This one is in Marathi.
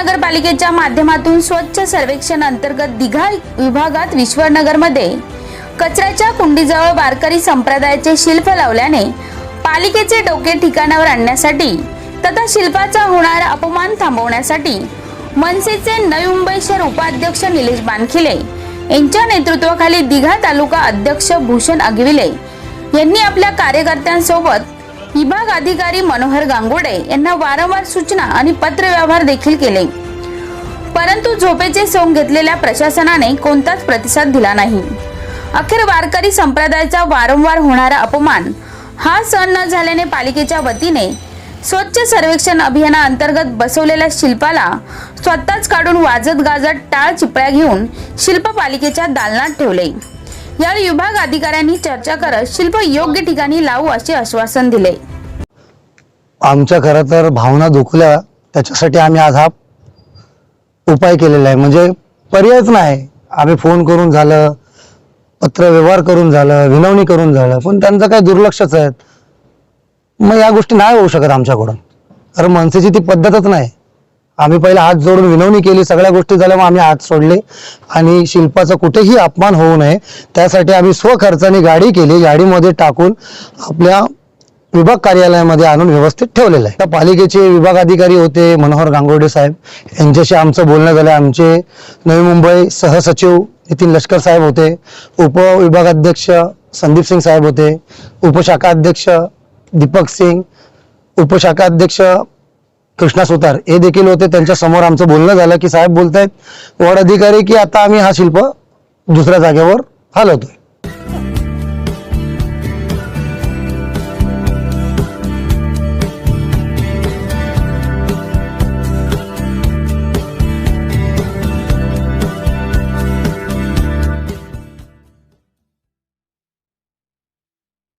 नगरपालिकेच्या माध्यमातून स्वच्छ सर्वेक्षण अंतर्गत दिघा विभागात विश्वनगरमध्ये कचऱ्याच्या कुंडीजवळ वारकरी संप्रदायाचे शिल्प लावल्याने पालिकेचे डोके ठिकाणावर आणण्यासाठी तथा शिल्पाचा होणारा अपमान थांबवण्यासाठी मनसेचे नवी मुंबई शहर उपाध्यक्ष निलेश बानखिले यांच्या नेतृत्वाखाली दिघा तालुका अध्यक्ष भूषण अगविले यांनी आपल्या कार्यकर्त्यांसोबत विभाग अधिकारी मनोहर गांगोडे यांना वारंवार सूचना आणि पत्रव्यवहार देखील केले. परंतु झोपेचे सोंग घेतलेल्या प्रशासनाने कोणताच प्रतिसाद दिला नाही. अखेर वारकरी संप्रदायाचा वारंवार होणारा अपमान हा सण न झाल्याने पालिकेच्या वतीने स्वच्छ सर्वेक्षण अभियानाअंतर्गत बसवलेल्या शिल्पाला स्वतःच काढून वाजत गाजत टाळ चिपळ्या घेऊन शिल्प पालिकेच्या दालनात ठेवले. यावेळी विभाग अधिकाऱ्यांनी चर्चा करत शिल्प योग्य ठिकाणी लावू असे आश्वासन दिले. आमच्या खरं तर भावना दुखल्या त्याच्यासाठी आम्ही आज हा उपाय केलेला आहे. म्हणजे पर्यायच नाही. आम्ही फोन करून झालं पत्र व्यवहार करून झालं विनवणी करून झालं पण त्यांचं काय दुर्लक्षच आहे मग या गोष्टी नाही होऊ शकत आमच्याकडून. कारण मनसेची ती पद्धतच नाही. आम्ही पहिला हात जोडून विनवणी केली सगळ्या गोष्टी झाल्या मग आम्ही हात सोडले. आणि शिल्पाचा कुठेही अपमान होऊ नये त्यासाठी आम्ही स्वखर्चाने गाडी केली गाडीमध्ये टाकून आपल्या विभाग कार्यालयामध्ये आणून व्यवस्थित ठेवलेलं आहे. त्या पालिकेचे विभाग अधिकारी होते मनोहर गांगोडे साहेब. यांच्याशी आमचं बोलणं झालं. आमचे नवी मुंबई सहसचिव नितीन लष्कर साहेब होते. उपविभागाध्यक्ष संदीप सिंग साहेब होते. उपशाखा अध्यक्ष दीपक सिंग. उपशाखा अध्यक्ष कृष्णा सुतार हे देखील होते. त्यांच्यासमोर आमचं बोलणं झालं की साहेब बोलतायत वड अधिकारी की आता आम्ही हा शिल्प दुसऱ्या जागेवर हलवतोय.